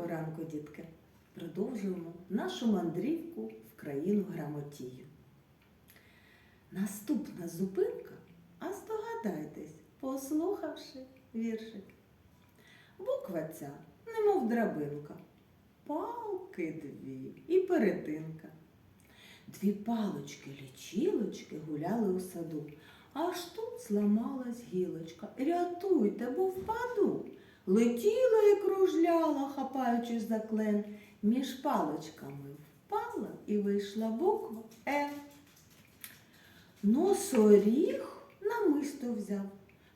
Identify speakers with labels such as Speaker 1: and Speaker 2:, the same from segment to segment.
Speaker 1: Доброго ранку, дітки! Продовжуємо нашу мандрівку в країну грамотію. Наступна зупинка, а здогадайтесь, послухавши віршик. Буква ця, немов драбинка, палки дві і перетинка. Дві палочки-лічілочки гуляли у саду, аж тут зламалась гілочка. Рятуйте, бо впаду. Летіла і кружляла, хапаючись за клен, між палочками впала і вийшла буква Н. Носоріг намисто взяв,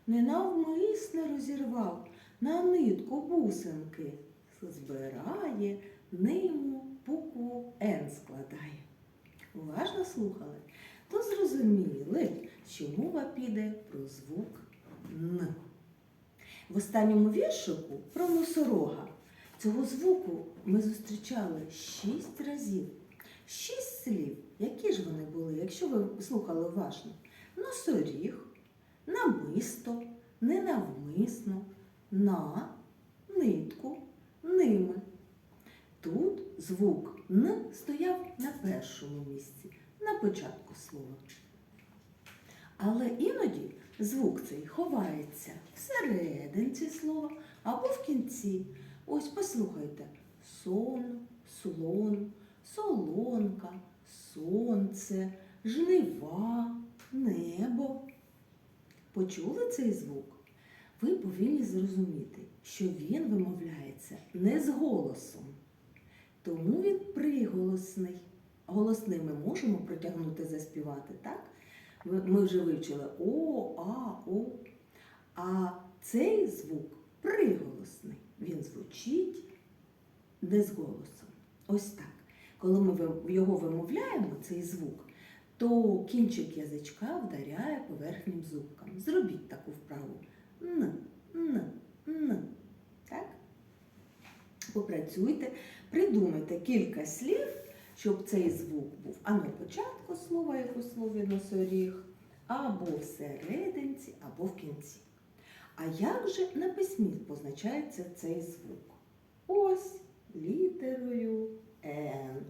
Speaker 1: ненавмисне розірвав, на нитку бусинки збирає, ниму букву Н складає. Уважно слухали, то зрозуміли, що мова піде про звук Н. В останньому віршику про носорога цього звуку ми зустрічали шість разів. Шість слів. Які ж вони були, якщо ви слухали уважно? Носоріг, намисто, ненавмисно, на, нитку, ними. Тут звук Н стояв на першому місці, на початку слова. Але іноді звук цей ховається всерединці слова або в кінці. Ось послухайте: сон, слон, солонка, сонце, жнива, небо. Почули цей звук? Ви повинні зрозуміти, що він вимовляється не з голосом. Тому він приголосний. Голосний ми можемо протягнути заспівати, так? Ми вже вивчили О, А, О. А цей звук приголосний. Він звучить не з голосом. Ось так. Коли ми його вимовляємо, цей звук, то кінчик язичка вдаряє по верхнім зубкам. Зробіть таку вправу. Н, н, н. Так? Попрацюйте, придумайте кілька слів, щоб цей звук був а на початку слова, як у слові носоріг, або всерединці, або в кінці. А як же на письмі позначається цей звук? Ось літерою Н.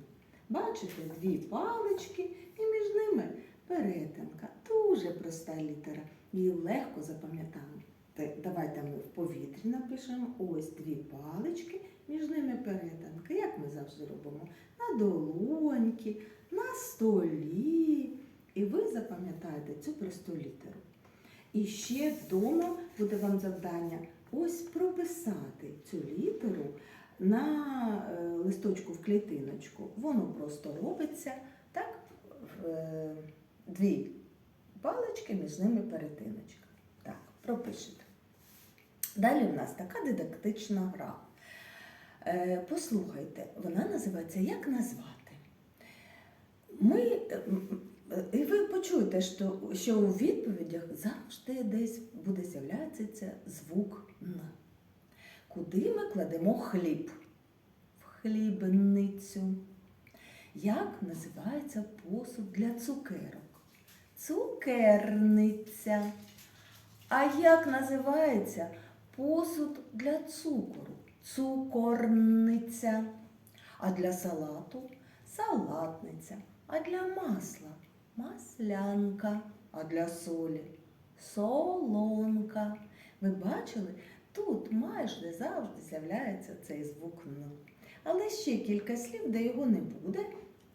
Speaker 1: Бачите, дві палички і між ними перетинка. Дуже проста літера. Її легко запам'ятати. Давайте ми в повітрі напишемо ось дві палички, між ними перетинка. Як ми завжди робимо? На долоньки, на столі. І ви запам'ятаєте цю просту літеру. І ще вдома буде вам завдання ось прописати цю літеру на е, листочку в клітиночку. Воно просто робиться так, е, дві палички, між ними перетиночка. Так, пропишете. Далі в нас така дидактична гра. Е, Послухайте, вона називається Як назвати? Ми, е, і ви почуєте, що, що у відповідях завжди десь буде з'являтися звук Н. Куди ми кладемо хліб? В хлібницю. Як називається посуд для цукерок? Цукерниця. А як називається посуд для цукору? Цукорниця. А для салату салатниця. А для масла маслянка. А для солі солонка. Ви бачили, тут майже завжди з'являється цей звук Н. Але ще кілька слів, де його не буде,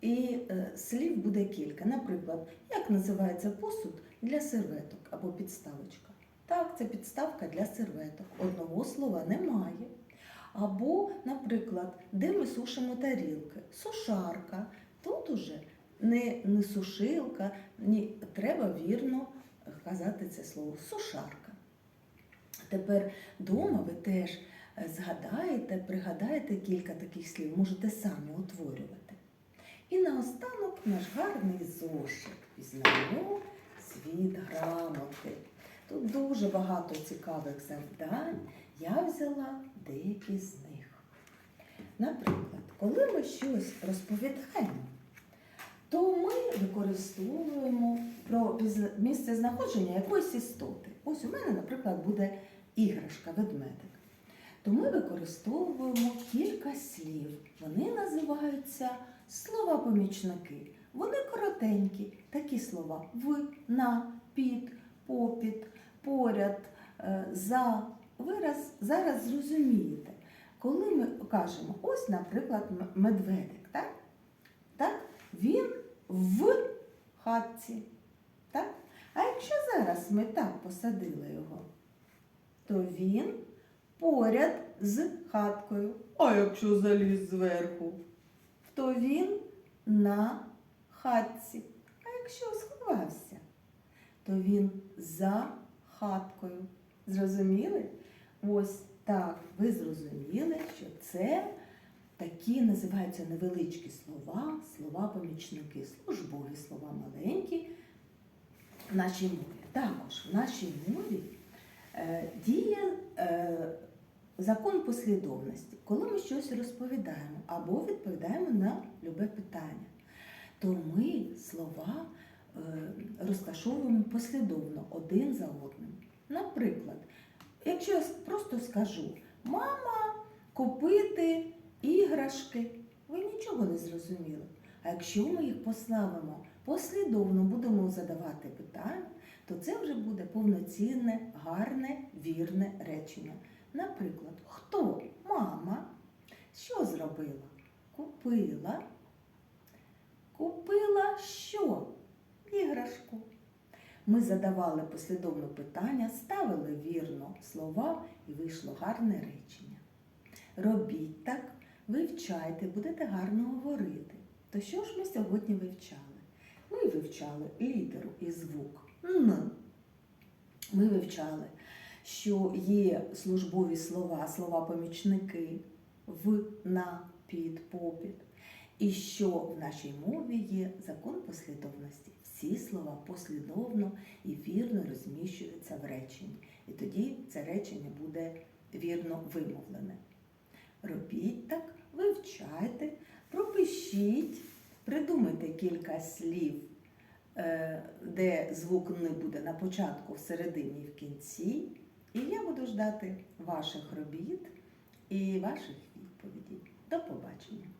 Speaker 1: і е, слів буде кілька. Наприклад, як називається посуд для серветок або підставочка? Так, це підставка для серветок. Одного слова немає. Або, наприклад, де ми сушимо тарілки? Сушарка. Тут уже не, не сушилка, ні, треба вірно казати це слово сушарка. Тепер вдома ви теж е, згадаєте, пригадаєте кілька таких слів, можете самі утворювати. І наостанок наш гарний зошит. Пізнаємо світ грамоти. Тут дуже багато цікавих завдань. Я взяла деякі з них. Наприклад, коли ми щось розповідаємо, то ми використовуємо про місце знаходження якоїсь істоти. Ось у мене, наприклад, буде іграшка, ведмедик. То ми використовуємо кілька слів. вони називаються слова-помічники. Вони коротенькі, такі слова в, на, під, попід, поряд, е, за. вираз зараз зрозумієте, коли ми кажемо, ось, наприклад, медведик, так? Так? Він в хатці. Так? А якщо зараз ми так посадили його, то він поряд з хаткою. А якщо заліз зверху, то він на хатці. А якщо сховався, то він за хаткою. Зрозуміли? Ось так, ви зрозуміли, що це такі називаються невеличкі слова, слова-помічники, службові слова маленькі в нашій мові. Також в нашій мові е, діє е, закон послідовності. Коли ми щось розповідаємо або відповідаємо на любе питання, то ми слова розташовуємо послідовно один за одним. Наприклад, якщо я просто скажу мама купити іграшки, ви нічого не зрозуміли. А якщо ми їх поставимо послідовно, будемо задавати питання, то це вже буде повноцінне, гарне, вірне речення. Наприклад, хто? Мама. Що зробила? Купила. Купила що? Іграшку. Ми задавали послідовно питання, ставили вірно слова і вийшло гарне речення. Робіть так, вивчайте, будете гарно говорити. То що ж ми сьогодні вивчали? Ми вивчали літеру і звук Н. Ми вивчали, що є службові слова, слова-помічники в, на, під, попід. І що в нашій мові є закон послідовності. Всі слова послідовно і вірно розміщуються в реченні. І тоді це речення буде вірно вимовлене. Робіть так, вивчайте, пропишіть, придумайте кілька слів, е, де звук не буде на початку, всередині і в кінці. І я буду ждати ваших робіт і ваших відповідей. До побачення!